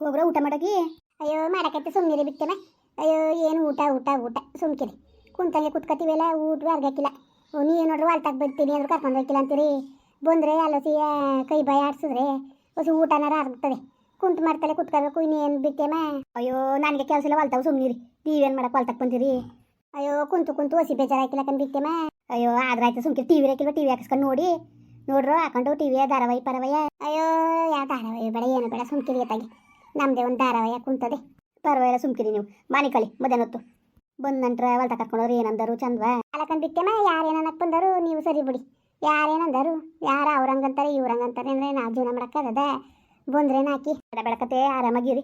ಹೋಗ್ರ ಊಟ ಮಾಡಗಿ? ಅಯ್ಯೋ ಮಾಡಕತ್ತೆ ಸುಮ್ಮನೆ ಬಿಟ್ಟೆನ. ಅಯ್ಯೋ ಏನು ಊಟ ಊಟ ಊಟ ಸುಮ್ಕಿರಿ. ಕುಂತಂಗೆ ಕುತ್ಕತೀವಲ್ಲ ಊಟ ಅರ್ಗಕ್ಕಿಲ್ಲ ನೀವು ನೋಡ್ರಿ ವಾಲ್ತಾಗ ಬರ್ತೀನಿ ಅಂದ್ರೆ ಕರ್ಕೊಂಡು ಹೋಗಿಲ್ಲ ಅಂತೀರಿ? ಬಂದರೆ ಅಲ್ಲಸಿಯ ಕೈ ಬಾಯಿ ಆಡ್ಸಿದ್ರೆ ಹೊಸ ಊಟನಾರ ಆಗ್ಬಿಡ್ತದೆ. ಕುಂತು ಮಾಡ್ತಲೆ ಕುತ್ಕೋಬೇಕು ಇನ್ನೇನು ಬಿಟ್ಟೆಮ? ಅಯ್ಯೋ ನನಗೆ ಕೆಲಸ ಇಲ್ಲ ಹೊಲ್ತಾವ ಸುಮ್ಮನಿರಿ ನೀವೇನು ಮಾಡಕ್ಕೆ ಹೊಲ್ತಕ್ಕೆ ಬಂದಿರಿ? ಅಯ್ಯೋ ಕುಂತು ಕುಂತು ಹಸಿ ಬೇಜಾರಾಕಿಲ್ಲ ಕಂಡು ಬಿಟ್ಟೆಮ. ಅಯ್ಯೋ ಆದ್ರಾಯ್ತು ಸುಮ್ಕಿರಿ ಟಿ ವಿ ಹಾಕಿಲ್ವ ಟಿ ವಿ ಹಾಕಿಸ್ಕೊಂಡು ನೋಡಿ. ನೋಡ್ರು ಹಾಕೊಂಡು ಟಿ ವಿ ಧಾರಾವಾಹಿ ಪರವಯ್ಯ ಅಯ್ಯೋ ಯಾವ ಧಾರಾವಾಹಿ ಬೇಡ ಏನು ಬೇಡ ಸುಮ್ಕಿರಿ ಎತ್ತಾಗಿ ನಮ್ಮದೇ ಒಂದು ಧಾರಾವಾಹಿ ಕುಂತದೆ. ಪರವಾಗಿಲ್ಲ, ಸುಮ್ಕಿರಿ ನೀವು. ಮನೆ ಕಳಿ, ಮಧ್ಯಾಹ್ನ ಹೊತ್ತು. ಬಂದ ನಂತರ ಹೊಲ್ತ ಕರ್ಕೊಂಡವ್ರು ಏನಂದರು, ಚಂದ್ವಾ? ಅಲಕಂದ್ ಬಿಟ್ಟೆಮ ಯಾರೇನಕ್ಕೆ ಬಂದರು, ನೀವು ಸರಿ ಬಿಡಿ. ಯಾರೇನಂದರು ಯಾರ ಅವ್ರಂಗಂತಾರೆ, ಇವ್ರಂಗಂತಾರೆ ಅಂದ್ರೆ ನಾ ಜೀವನ ಮಾಡಕ್ಕದ ಬಂದ್ರೆ ಹಾಕಿ ಬೆಳಕತೆ ಬೆಳಕತ್ತೆ, ಆರಾಮಾಗಿರಿ.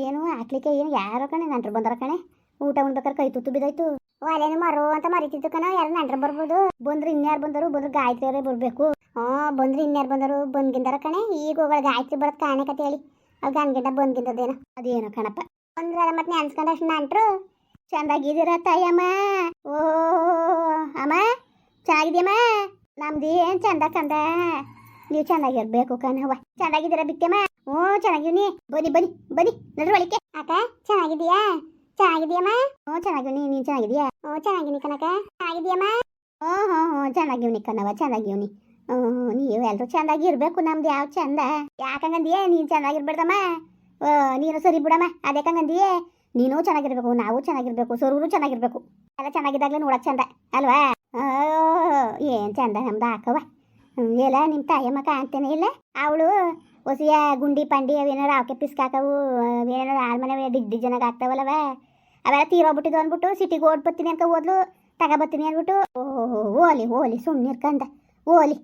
ಏನು ಹಾಕ್ಲಿಕ್ಕೆ ಏನು? ಯಾರೋ ಕಣೆ, ನಂಟ್ರು ಬಂದರ ಕಣೆ. ಊಟ ಉಣ್ಬೇಕಾರೆ ಕೈ ತುತ್ತು ಬಿದ್ದಾಯ್ತು. ಒಲೆನು ಮರು ಅಂತ ಮರಿತಿತ್ತು ಕಣ, ಯಾರು ನಂಟ್ರು ಬರ್ಬೋದು? ಬಂದ್ರೆ ಇನ್ಯಾರು ಬಂದರು? ಬಂದ್ರೆ ಗಾಯತ್ರಿಯವರೇ ಬರ್ಬೇಕು. ಹ್ಞೂ ಬಂದ್ರಿ ಇನ್ಯಾರು ಬಂದರು? ಬಂದ್ಗಿಂದಾರ ಕಣೆ. ಈಗ ಹೋಗಳ ಗಾಯತ್ರಿ ಬರೋದು ಕಾಣೆ ಕತೆ ಹೇಳಿ. ಅವ್ರು ಗನ್ಗಿಂದ ಬಂದ್ಗಿಂದದೇನೋ ಅದೇನೋ ಕಣಪ್ಪ. ಬಂದ್ರ ಮತ್ತೆ ನೆನ್ಸ್ಕೊಂಡಷ್ಟು ನಂಟ್ರು ಚಂದಾಗಿದ್ದೀರ ತಾಯಮ್ಮ? ಓ ಅಮ್ಮ? ಚೆನ್ನಾಗಿದ್ಯಮ್ಮ? ನಮ್ದು ಏನ್ ಚಂದ ಕಂದ? ನೀವು ಚೆನ್ನಾಗಿರ್ಬೇಕು ಕಣವ್ವ ಚೆನ್ನಾಗಿದ್ದೀರ ಬಿಕ್ಕಮ್ಮ ಹ್ಞೂ ಚೆನ್ನಾಗಿವ್ನಿ ಬನ್ನಿ ಬನ್ನಿ ಬನ್ನಿ ನಡ್ರಿ ಒಳಿಕೆ ಅಕ್ಕ ಚೆನ್ನಾಗಿದೀಯಾ ಚೆನ್ನಾಗಿದ್ಯಮ್ಮ ಓ ಚೆನ್ನಾಗಿವ್ನಿ ನೀನು ಚೆನ್ನಾಗಿದ್ಯಾ ಹ್ಞೂ ಚೆನ್ನಾಗಿನಿ ಕನಕ ಚೆನ್ನಾಗಿದ್ಯಮ್ಮ ಹ್ಞೂ ಹ್ಞೂ ಹ್ಞೂ ಚೆನ್ನಾಗಿವ್ನಿ ಕಣವ ಚೆನ್ನಾಗಿವ್ನಿ ನೀವು ಎಲ್ಲರೂ ಚೆನ್ನಾಗಿರ್ಬೇಕು ನಮ್ದು ಯಾವ ಚಂದ? ಯಾಕಂಗಂದಿಯೇ ನೀನು ಓ, ನೀನು ಸರಿ ಬಿಡಮ್ಮ. ಅದೇಕಂಗಂದಿಯೇ ನೀನು ಚೆನ್ನಾಗಿರ್ಬೇಕು ನಾವು ಚೆನ್ನಾಗಿರ್ಬೇಕು ಸರೂರು ಚೆನ್ನಾಗಿರ್ಬೇಕು. ಎಲ್ಲ ಚೆನ್ನಾಗಿದ್ದಾಗಲೇ ನೋಡಕ್ ಚಂದ ಅಲ್ವಾ? ಏನು ಚಂದ ನಮ್ದು ಹಾಕವ ಎಲ್ಲ ನಿಮ್ಮ ತಾಯಮ್ಮ ಕಾಣ್ತೇನೆ ಇಲ್ಲ? ಅವಳು ಹೊಸಿಯ ಗುಂಡಿ ಪಂಡಿ ಅವೇನಾರು ಅವಕ್ಕೆ ಪಿಸ್ಕಾಕವು ಅವೇನಾರು ಆಳ್ಮನೆ ಡಿಗ್ ಜನಕ್ಕೆ ಆಗ್ತಾವಲ್ಲವ ಅವೆಲ್ಲ ತೀರೋಗ್ಬಿಟ್ಟಿದ್ವು ಅಂದ್ಬಿಟ್ಟು ಸಿಟಿಗೆ ಓಡ್ ಬರ್ತೀನಿ ಅಂತ ಓದ್ಲು ತಗೋಬತ್ತೀನಿ ಅಂದ್ಬಿಟ್ಟು. ಓಹೋ ಓಲಿ ಓಲಿ ಸುಮ್ಮನೆ ಇರ್ಕಂದ ಓಲಿ.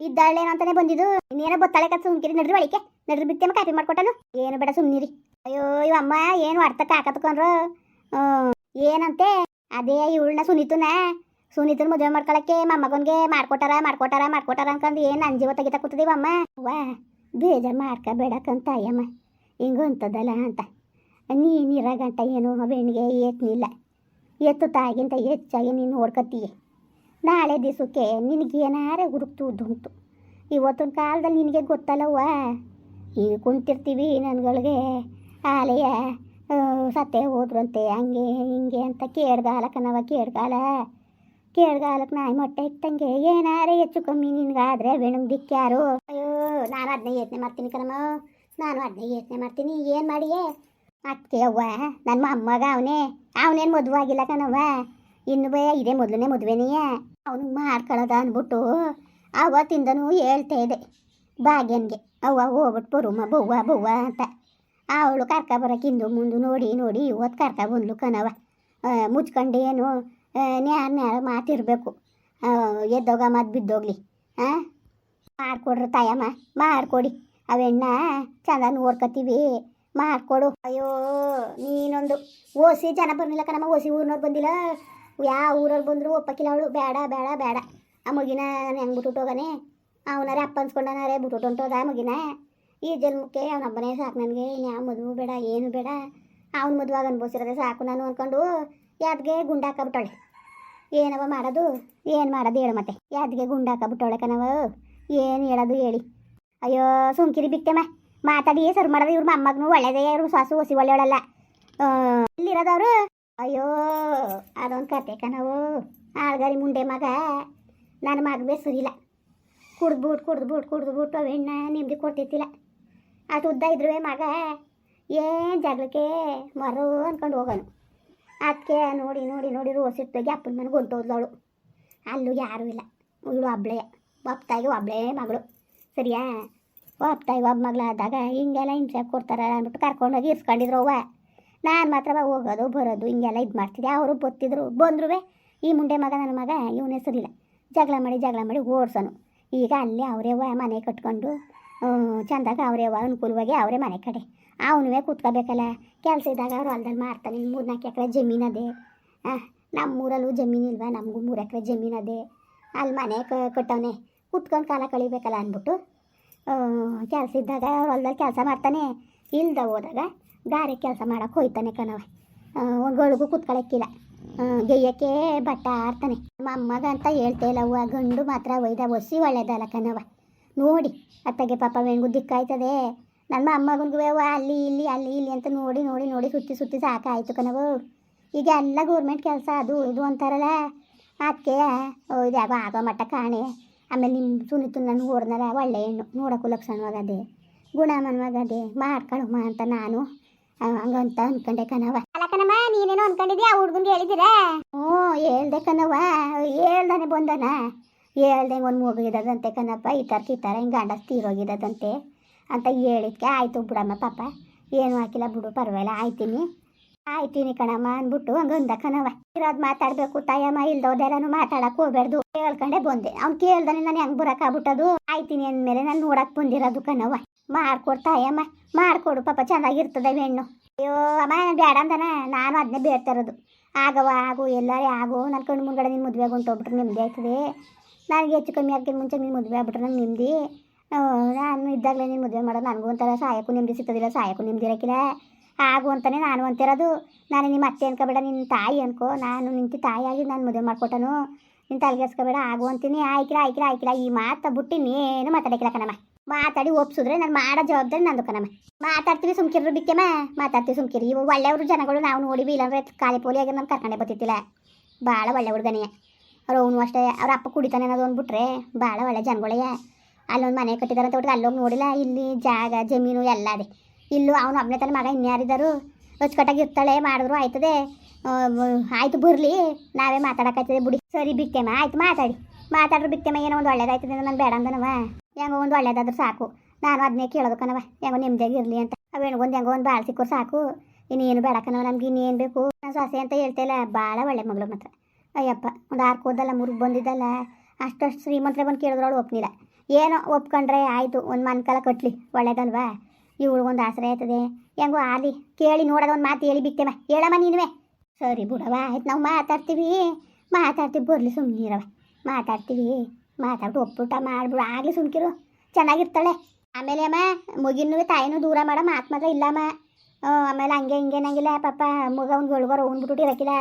ಇದ್ದಾಳೇನೋ ಅಂತಾನೆ ಬಂದಿದ್ದು. ಇನ್ನೇನೋ ಬತ್ತಾಳೆ ಕತ್ ಸುಮ್ಕಿರಿ, ನಡ್ರಿ ಒಳಿಕೆ ನಡ್ರಿ ಬಿತ್ತೇಮ ಕಾಪಿ ಮಾಡ್ಕೊಟ್ಟನು. ಏನು ಬೇಡ ಸುಮ್ಮನಿರಿ ಅಯ್ಯೋ ಇವಮ್ಮ ಏನು ಅರ್ಥಕ್ಕೆ ಹಾಕತ್ಕೊಂಡ್ರು ಏನಂತೆ? ಅದೇ ಇವಳನ್ನ ಸುನೀತನ. ಸುನೀತನ ಮದುವೆ ಮಾಡ್ಕೊಳಕ್ಕೆ ಮಮ್ಮಗನ್ಗೆ ಮಾಡ್ಕೊಟಾರ ಮಾಡ್ಕೊಟಾರ ಮಾಡ್ಕೊಟಾರ ಅನ್ಕಂದು ಏನು ಅಂಜಿವ ತೆಗಿತಾ ಕೂತದೀವಮ್ಮ ವಾ ಬೇಜಾರು ಮಾಡ್ಕೋಬೇಡಕ್ಕಂತ ಅಯ್ಯಮ್ಮ. ಹಿಂಗೂ ಅಂತದಲ್ಲ ಅಂತ. ನೀನಿರ ಗಂಟ ಏನು ಬೆಣ್ಣಿಗೆ ಏತ್ನಿಲ್ಲ. ಎತ್ತು ತಾಗಿಂತ ಹೆಚ್ಚಾಗಿ ನೀನು ನೋಡ್ಕತ್ತೀಯ. ನಾಳೆ ದಿವಸಕ್ಕೆ ನಿನಗೇನಾರೇ ಹುಡುಕ್ತು ಉದ್ದುಂಟು ಇವತ್ತಿನ ಕಾಲದಲ್ಲಿ ನಿನಗೆ ಗೊತ್ತಲ್ಲವ್ವ? ಈಗ ಕುಂತಿರ್ತೀವಿ ನನ್ಗಳಿಗೆ. ಆಲೆಯ ಸತ್ತೆ ಹೋದ್ರಂತೆ, ಹಂಗೆ, ಹಿಂಗೆ ಅಂತ ಕೇಳ್ಗಾಲ ನಾವ ಕೇಳ್ಗಾಲ ಕೇಳ್ಗಾಲಕ್ಕೆ ನಾಯಿ ಮೊಟ್ಟೆ ಇಟ್ಟಂಗೆ ಏನಾರೇ ಹೆಚ್ಚು ಕಮ್ಮಿ ನಿನಗಾದ್ರೆ ಬೆಣಗ್ ದಿಕ್ಕ್ಯಾರು ಅಯ್ಯೋ, ನಾನು ಅದನ್ನೇ ಯೋಚನೆ ಮಾಡ್ತೀನಿ ಕಣಮ್ಮ. ನಾನು ಅದನ್ನೇ ಯೋಚನೆ ಮಾಡ್ತೀನಿ. ಏನು ಮಾಡಿಯೇ? ಅತ್ತೆ ಅವ್ವ, ನನ್ನ ಮೊಮ್ಮಗ ಅವನೇ. ಅವನೇನು ಮದುವೆ ಆಗಿಲ್ಲ ಕಣವ್ವ. ಇನ್ನು ಬೇ, ಇದೇ ಮೊದಲನೇ ಮದುವೆನೆಯ. ಅವನು ಮಾಡ್ಕೊಳ್ಳೋದ ಅಂದ್ಬಿಟ್ಟು ಅವತ್ತಿಂದನೂ ಹೇಳ್ತಾ ಇದೆ. ಭಾಗ್ಯನ್ಗೆ, ಅವ್ವ ಹೋಗ್ಬಿಟ್ಟು ಬರುಮ್ಮ ಬವ್ವ ಬವ್ವ ಅಂತ. ಅವಳು ಕರ್ಕ ಬರೋಕೆ ಹಿಂದು ಮುಂದೆ ನೋಡಿ ನೋಡಿ ಇವತ್ತು ಕರ್ಕ ಬಂದ್ಲು ಕಣವ ಏನು ನ್ಯಾರ ನ್ಯಾರ ಮಾತಿರಬೇಕು. ಎದ್ದೋಗ ಮತ್ತು ಬಿದ್ದೋಗ್ಲಿ ಹಾಂ ಮಾಡ್ಕೊಡ್ರಿ ತಾಯಮ್ಮ, ಮಾಡಿಕೊಡಿ. ಅವೆಣ್ಣ ಚಂದ ನೋಡ್ಕೊತೀವಿ ಮಾಡ್ಕೊಡು. ಅಯ್ಯೋ, ನೀನೊಂದು ಓಸಿ ಜನ ಬರ್ಲಿಲ್ಲ ಕಣಮ್ಮ, ಓಸಿ ಊರ್ನವ್ರು ಬಂದಿಲ್ಲ. ಯಾವ ಊರಲ್ಲಿ ಬಂದ್ರು ಒಪ್ಪಕ್ಕಿಲ್ಲ ಅವಳು. ಬೇಡ ಬೇಡ ಬೇಡ. ಆ ಮುಗಿನ ಹೆಂಗೆ ಬಿಟ್ಟು ಹೋಗನೆ? ಅವನಾರೆ ಅಪ್ಪ ಅನ್ಸ್ಕೊಂಡನಾರೆ ಬಿಟ್ಟು ಆ ಮುಗಿನ. ಈ ಜನ್ಮಕ್ಕೆ ಅವನ ಹಬ್ಬನೇ ಸಾಕು ನನಗೆ. ಇನ್ಯಾವ ಮದುವೆ ಬೇಡ, ಏನು ಬೇಡ. ಅವ್ನ ಮದುವಾಗ ಅನ್ಭವಿಸಿರೋದೆ ಸಾಕು ನಾನು ಅಂದ್ಕೊಂಡು ಯಾದ್ಗೆ ಗುಂಡಾಕಬಿಟ್ಟಾಳೆ ಏನವ ಮಾಡೋದು? ಏನು ಮಾಡೋದು ಹೇಳು ಮತ್ತೆ. ಯಾದ್ಗೆ ಗುಂಡಾಕಬಿಟ್ಟವಳೆ ಕಣವ? ಏನು ಹೇಳೋದು ಹೇಳಿ. ಅಯ್ಯೋ, ಸುಮ್ಕಿರಿ ಬಿಟ್ಟೆಮ್ಮ ಮಾತಾಡಿ, ಸರ್ ಮಾಡೋದು ಇವ್ರ ಮೊಮ್ಮಗನು ಒಳ್ಳೇದೇ, ಇವ್ರು ಸಾಸು ಹೊಸಿ ಒಳ್ಳೆಯವಳಲ್ಲ. ಇಲ್ಲಿರೋದವ್ರು ಅಯ್ಯೋ, ಅದೊಂದು ಕತೆ ಕಣವು ಆಳ್ಗಾರಿ ಮುಂಡೆ ಮಗ ನನ್ನ ಮಗವೇ ಸರಿಲ್ಲ ಕುಡ್ದ್ಬಿಟ್ಟು ಕುಡ್ದ್ಬಿಟ್ಟು ಕುಡ್ದ್ಬಿಟ್ಟು ಅವೆಣ್ಣ ನೆಮ್ಮದಿ ಕೊಡ್ತಿತ್ತಿಲ್ಲ ಅಷ್ಟು ಉದ್ದ ಇದ್ರೂ ಮಗ, ಏನು ಜಗಳಕ್ಕೆ ಮರು ಅಂದ್ಕೊಂಡು ಹೋಗೋನು. ಅದಕ್ಕೆ ನೋಡಿ ನೋಡಿ ನೋಡಿ ರೋಸಿಟ್ಟಾಗಿ ಅಪ್ಪನ ಮನೆಗೆ ಹೊಂಟೋದ್ಲವಳು. ಅಲ್ಲೂ ಯಾರೂ ಇಲ್ಲ. ಇವಳು ಒಬ್ಳೆ ಒಪ್ತಾಯಿ ಒಬ್ಳೇ ಮಗಳು. ಸರಿಯಾ? ಒಪ್ತಾಗಿ ಒಬ್ಬ ಮಗಳಾದಾಗ ಹಿಂಗೆಲ್ಲ ಹಿಂಸೆ ಕೊಡ್ತಾರೆ ಅಂದ್ಬಿಟ್ಟು ಕರ್ಕೊಂಡೋಗಿ ಇರ್ಸ್ಕೊಂಡಿದ್ರು ಅವ್ವ. ನಾನು ಮಾತ್ರ ಹೋಗೋದು, ಬರೋದು, ಹಿಂಗೆಲ್ಲ ಇದು ಮಾಡ್ತಿದ್ದೆ. ಅವರು ಬತ್ತಿದ್ರು ಬಂದ್ರು ಈ ಮುಂಡೆ ಮಗ ನನ್ನ ಮಗ, ಇವನ ಹೆಸರಿಲ್ಲ. ಜಗಳ ಮಾಡಿ ಜಗಳ ಮಾಡಿ ಓಡ್ಸೋನು. ಈಗ ಅಲ್ಲಿ ಅವರೇ ಮನೆ ಕಟ್ಕೊಂಡು ಚಂದಾಗ ಅವರೇ ಅನುಕೂಲವಾಗಿ ಅವರೇ ಮನೆ ಕಡೆ. ಅವನುವೇ ಕೂತ್ಕೋಬೇಕಲ್ಲ. ಕೆಲಸ ಇದ್ದಾಗ ಅವ್ರು ಹೊಲ್ದಲ್ಲಿ ಮಾಡ್ತಾನೆ ಮೂರು ನಾಲ್ಕು ಎಕರೆ ಜಮೀನದೆ ನಮ್ಮೂರಲ್ಲೂ ಜಮೀನಿಲ್ವ ನಮಗೂ ಮೂರು ಎಕರೆ ಜಮೀನದೆ ಅಲ್ಲಿ ಮನೆ ಕಟ್ಟವನೆ. ಕೂತ್ಕೊಂಡು ಕಾಲ ಕಳಿಬೇಕಲ್ಲ ಅಂದ್ಬಿಟ್ಟು ಕೆಲಸ ಇದ್ದಾಗ ಅವ್ರು ಹೊಲ್ದಲ್ಲಿ ಕೆಲಸ ಮಾಡ್ತಾನೆ. ಇಲ್ದ ಹೋದಾಗ ಗಾರೆ ಕೆಲಸ ಮಾಡೋಕೆ ಹೋಯ್ತಾನೆ ಕಣವ ಒಂದು ಗಳಿಗೂ ಕೂತ್ಕೊಳ್ಳೋಕ್ಕಿಲ್ಲ ಗೆಯ್ಯಕ್ಕೆ ಬಟ್ಟ ಆಡ್ತಾನೆ. ನಮ್ಮ ಅಂತ ಹೇಳ್ತಾ ಇಲ್ಲ ಅವ್ವ, ಗಂಡು ಮಾತ್ರ ಒಯ್ದ ಒಸಿ ಒಳ್ಳೇದಲ್ಲ ಕಣವ ನೋಡಿ, ಅತ್ತಗೆ ಪಾಪ ವೆಣ್ಗು ದಿಕ್ಕಾಯ್ತದೆ. ನನ್ನ ಅಮ್ಮಗನಿಗೂ ಅಲ್ಲಿ ಇಲ್ಲಿ ಅಲ್ಲಿ ಇಲ್ಲಿ ಅಂತ ನೋಡಿ ನೋಡಿ ನೋಡಿ, ಸುತ್ತಿ ಸುತ್ತಿ ಸಾಕಾಯಿತು ಕಣವು ಈಗ ಎಲ್ಲ ಗೌರ್ಮೆಂಟ್ ಕೆಲಸ ಅದು, ಇದು ಅಂತಾರಲ್ಲ. ಅದಕ್ಕೆ ಇದು ಯಾವ ಆಗೋ ಮಟ್ಟ ಕಾಣೆ. ಆಮೇಲೆ ನಿಮ್ಮ ಸುನಿತು ನನ್ನ ಊರ್ನಲ್ಲ ಒಳ್ಳೆ ಹೆಣ್ಣು. ನೋಡೋಕ್ಕೂ ಲಕ್ಷಣವಾಗದೆ, ಗುಣಮನವಾಗದೆ, ಮಾಡ್ಕೊಳಮ್ಮ ಅಂತ ನಾನು. ಆ, ಹಂಗಂತ ಅನ್ಕೊಂಡೆ ಕಣವ ಅಲ್ಲ ಕಣಮ್ಮ ನೀನೇನೋ ಅನ್ಕೊಂಡಿದ್ಯಾ? ಆ ಹುಡ್ಗನ್ಗೆ ಹೇಳಿದಿರ ಹ್ಞೂ ಹೇಳ್ದೆ ಕಣವ ಹೇಳ್ದಾನೆ ಬಂದನ. ಹೇಳ್ದೆ ಒಂದು ಮುಗಿದದಂತೆ ಕಣಪ್ಪ. ಈ ಥರ ಈ ಥರ ಹಿಂಗೆ ಗಂಡ ತೀರೋಗಿದ್ದದಂತೆ ಅಂತ ಹೇಳಿದ್ಕೆ. ಆಯ್ತು ಬಿಡಮ್ಮ ಪಾಪ. ಏನು ಹಾಕಿಲ್ಲ ಬಿಡು ಪರವಾಗಿಲ್ಲ. ಆಯ್ತೀನಿ. ಆಯ್ತೀನಿ ಕಣಮ್ಮ ಅಂದ್ಬಿಟ್ಟು ಹಂಗೆ ಅಂದ ಕಣವ ಇರೋದು ಮಾತಾಡಬೇಕು ತಾಯಮ್ಮ ಇಲ್ದೋದೆಲ್ಲನು ಮಾತಾಡಕ್ ಹೋಗ್ಬಾರ್ದು ಹೇಳ್ಕೊಂಡೆ ಬಂದೆ. ಅವ್ನು ಕೇಳ್ದಾನೆ ನಾನು ಹೆಂಗೆ ಆಗ್ಬಿಟ್ಟದು. ಆಯ್ತೀನಿ ಅಂದಮೇಲೆ ನಾನು ನೋಡಕ್ ಬಂದಿರೋದು ಕಣವ ಮಾಡ್ಕೊಡು ಮಾಡಿಕೊಡು ಪಾಪ ಚೆನ್ನಾಗಿರ್ತದೆ ಹೆಣ್ಣು. ಅಯ್ಯೋ, ಅಮ್ಮ ಬೇಡ ಅಂದನ, ನಾನು ಅದನ್ನೇ ಬೇಡ್ತಾ ಆಗವ ಆಗು, ಎಲ್ಲರೇ ಆಗು ನನ್ನ ಕಣ್ಣು ಮುಂದ್ಗಡೆ ನಿನ್ನ ಮದುವೆ ಹೊಂಟೋಗ್ಬಿಟ್ರೆ ನಿಮ್ಮದೇ ಆಯ್ತದೆ. ನನಗೆ ಹೆಚ್ಚು ಕಮ್ಮಿ ಆಗ್ತೀನಿ ಮುಂಚೆ ನೀನು ಮದುವೆ ಆಗ್ಬಿಟ್ರೆ ನಂಗೆ ನಿಮ್ಮದಿ. ನಾನು ಇದ್ದಾಗಲೇ ನೀನು ಮದುವೆ ಮಾಡೋದು ನನಗೂ ಒಂಥರ ಸಹಾಯಕ್ಕೂ ನೆಮ್ಮದಿ ಸಿಗ್ತದಿಲ್ಲ ಸಹಾಯಕ್ಕೂ ನೆಮ್ಮದಿ ಇರೋಕ್ಕಿಲ್ಲ. ಆಗು ಅಂತಾನೆ ನಾನು ಅಂತಿರೋದು ನಾನು ನಿಮ್ಮ ಅತ್ತೆ ಅನ್ಕೋಬೇಡ ನಿನ್ನ ತಾಯಿ ಅನ್ಕೋ. ನಾನು ನಿಂತು ತಾಯಿಯಾಗಿ ನಾನು ಮದುವೆ ಮಾಡ್ಕೊಟ್ಟನು. ನಿನ್ನ ತಲೆಗೆಸ್ಕೋಬೇಡ ಆಗು ಅಂತೀನಿ. ಆಯ್ಕಿರ ಆಯ್ಕಿರ ಆಯ್ಕಿರ. ಈ ಮಾತು ಬಿಟ್ಟು ನೀನು ಮಾತಾಡಕ್ಕಿಲ್ಲ ಕಣಮ್ಮ. ಮಾತಾಡಿ ಒಪ್ಸಿದ್ರೆ ನಾನು ಮಾಡೋ ಜವಾಬ್ದಾರಿ ನಂದು ಕಣಮ್ಮ. ಮಾತಾಡ್ತೀವಿ ಸುಮ್ಕಿರು ಬಿಕ್ಕೆಮ್ಮ ಮಾತಾಡ್ತೀವಿ ಸುಮ್ಕಿರಿ. ಇವು ಒಳ್ಳೆಯವರು ಜನಗಳು ನಾವು ನೋಡಿವಿ ಇಲ್ಲಾಂದ್ರೆ ಖಾಲಿ ಆಗಿ ನಮ್ಮ ಕರ್ಕೊಂಡೆ ಬರ್ತಿದ್ದಿಲ್ಲ ಭಾಳ ಒಳ್ಳೆ ಹುಡುಗನೇ ಅವ್ರು ಅವನು ಅಷ್ಟೇ. ಅವ್ರ ಅಪ್ಪ ಕುಡಿತಾನೆ ಅನ್ನೋದು ಅಂದ್ಬಿಟ್ರೆ ಭಾಳ ಒಳ್ಳೆ ಜನಗಳೇ ಅಲ್ಲೊಂದು ಮನೆ ಕಟ್ಟಿದಾರೆ ಅಂತ ಬಿಟ್ರೆ ಅಲ್ಲೋಗಿ ನೋಡಿಲ್ಲ. ಇಲ್ಲಿ ಜಾಗ, ಜಮೀನು ಎಲ್ಲ ಅದೇ. ಇಲ್ಲೂ ಅವನು ಒಬ್ಬನೇ ತನ್ನ ಮಗ ಇನ್ಯಾರಿದ್ದಾರು ಅಚ್ಚುಕಟ್ಟಾಗಿ ಇರ್ತಾಳೆ, ಮಾಡಿದ್ರು, ಆಯ್ತದೆ? ಆಯ್ತು ಬರಲಿ. ನಾವೇ ಮಾತಾಡೋಕ್ಕಾಯ್ತದೆ ಬಿಡಿ. ಸರಿ ಬಿಕ್ಕೆಮ್ಮ ಆಯ್ತು ಮಾತಾಡಿ. ಮಾತಾಡ್ರು ಬಿಕ್ಕೆಮ್ಮ ಏನೋ ಒಂದು ಒಳ್ಳೇದಾಯ್ತದೆ ನಾನು ಬೇಡ ಅಂದನವ ಹೆಂಗೋ ಒಂದು ಒಳ್ಳೇದಾದ್ರೂ ಸಾಕು. ನಾನು ಅದನ್ನೇ ಕೇಳೋದು ಕಣವ ಹೆಂಗೋ ನೆಮ್ಮದಿಯಾಗಿ ಇರಲಿ ಅಂತ. ಅವೇಣಿಗೊಂದು ಹೆಂಗೋ ಒಂದು ಬಾಳ್ ಸಿಕ್ಕರು ಸಾಕು. ಇನ್ನೇನು ಬೇಡ ಕಣವ ನಮ್ಗೆ, ಇನ್ನೇನು ಬೇಕು? ನಾನು ಸೊಸೆ ಅಂತ ಹೇಳ್ತಾಯಿಲ್ಲ ಭಾಳ ಒಳ್ಳೆ ಮಗಳು ಮಾತ್ರ. ಅಯ್ಯಪ್ಪ, ಒಂದು ಆರ್ಕ್ ಹೋದಲ್ಲ, ಮುರುಗ್ ಬಂದಿದ್ದಲ್ಲ. ಅಷ್ಟಷ್ಟು ಶ್ರೀಮಂತರೇ ಬಂದು ಕೇಳಿದ್ರು ಅವಳು ಒಪ್ನಿಲ್ಲ. ಏನೋ ಒಪ್ಕೊಂಡ್ರೆ ಆಯಿತು, ಒಂದು ಮನ್ಕಾಲ ಕಟ್ಲಿ. ಒಳ್ಳೇದಲ್ವಾ? ಇವಳಿಗೊಂದು ಆಸರೆ ಆಯ್ತದೆ. ಹೆಂಗೋ ಆಲಿ ಕೇಳಿ ನೋಡೋದು ಒಂದು ಮಾತು ಹೇಳಿ ಬಿಕ್ತೆಮ್ಮ ಹೇಳಮ್ಮ ನೀನುವೆ. ಸರಿ ಬಿಡವ ಆಯ್ತು ನಾವು ಮಾತಾಡ್ತೀವಿ. ಮಾತಾಡ್ತೀವಿ ಬರಲಿ ಸುಮ್ಮನಿರವ ಮಾತಾಡ್ತೀವಿ. ಮಾತಾಡ್ಬಿಟ್ಟು ಒಪ್ಪುಟ ಮಾಡ್ಬಿಡು. ಆಗಲಿ ಸುಮ್ಕಿರು. ಚೆನ್ನಾಗಿರ್ತಾಳೆ. ಆಮೇಲೆ ಅಮ್ಮ, ಮುಗಿನೂ ತಾಯಿನೂ ದೂರ ಮಾಡ ಮಾತು ಮಾತ್ರ ಇಲ್ಲಮ್ಮ ಆಮೇಲೆ ಹಂಗೆ ಹಿಂಗೆ ನಂಗಿಲ್ಲ ಪಾಪ, ಮಗ ಅವ್ನು ಒಳಗರ ಉಂಡ್ಬಿಟ್ಟು ಇರಕ್ಕಿಲ್ಲ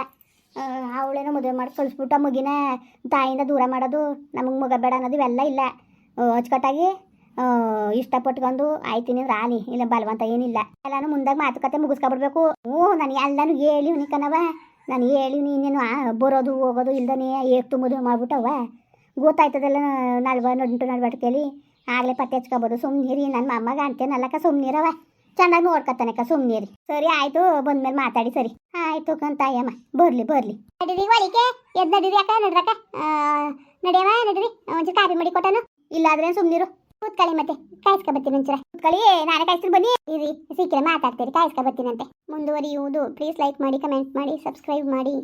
ಅವಳೇನೋ ಮದುವೆ ಮಾಡಿ ಕಳಿಸ್ಬಿಟ್ಟು ಮುಗಿನ. ತಾಯಿಂದ ದೂರ ಮಾಡೋದು ನಮಗೆ ಮಗ ಬೇಡ ಅನ್ನೋದು ಇವೆಲ್ಲ ಇಲ್ಲ. ಅಚ್ಚುಕಟ್ಟಾಗಿ ಇಷ್ಟಪಟ್ಕೊಂಡು ಆಯ್ತೀನಿ ರಾಲಿ. ಇಲ್ಲ, ಬಲವಂತ ಏನಿಲ್ಲ. ಎಲ್ಲಾನು ಮುಂದಾಗ ಮಾತುಕತೆ ಮುಗಿಸ್ಕೊಬಿಡ್ಬೇಕು. ಹ್ಞೂ ನಾನು ಎಲ್ಲಾನು ಹೇಳಿ ಕಣವ ನಾನು ಹೇಳಿ ನೀನೇನು ಬರೋದು, ಹೋಗೋದು ಇಲ್ದನೇ ಏಕ್ತು ಮದುವೆ ಮಾಡ್ಬಿಟ್ಟವ ಗೊತ್ತಾಯ್ತದಲ್ಲ ನಲ್ವ ನಡುಂಟು ನಡ್ವಟ್ಕೇಳಿ ಆಗಲೇ ಪತ್ತೆ ಹಚ್ಕೊಬೋದು. ಸುಮ್ಮನಿರಿ ನನ್ನ ಮಮ್ಮಗ ಅಂತೇನಲ್ಲಕ್ಕ ಸುಮ್ಮನಿರವ ಚೆನ್ನಾಗಿ ನೋಡ್ಕೊತಾನಕ್ಕ ಸುಮ್ಮನಿರಿ ಸರಿ ಆಯ್ತು ಬಂದ್ಮೇಲೆ ಮಾತಾಡಿ ಸರಿ. ಆಯ್ತು ಕಂತಾಯಮ್ಮ ಬರ್ಲಿ ಬರ್ಲಿ. ನಡೀರಿ ಒಳಿಕೆ ಎದ್ದು ನಡೀರಿ ಅಕ್ಕ ನಡ್ರಕ್ಕ. ನಡಿಯಮ್ಮ ನಡೀರಿ. ಒಂಚೂರು ಕಾಫಿ ಮಾಡಿ ಕೊಟ್ಟನು. ಇಲ್ಲಾದ್ರೆ ಸುಮ್ಮನಿರು ಕೂತ್ಕಳಿ ಮತ್ತೆ ಕಾಯಿಸ್ಕೊ ಬರ್ತೀನಿ ಒಂಚೂರ. ಕೂತ್ಕೊಳ್ಳಿ ನಾನೇ ಕಾಯಿಸ್ತೀನಿ ಬನ್ನಿ. ಇರಿ ಸಿಕ್ಕಿಲ್ಲ ಮಾತಾಡ್ತೀರಿ ಕಾಯಿಸ್ಕೊ ಬರ್ತೀನಂತೆ ಮುಂದುವರಿಯುವುದು. ಪ್ಲೀಸ್ ಲೈಕ್ ಮಾಡಿ ಕಮೆಂಟ್ ಮಾಡಿ ಸಬ್ಸ್ಕ್ರೈಬ್ ಮಾಡಿ.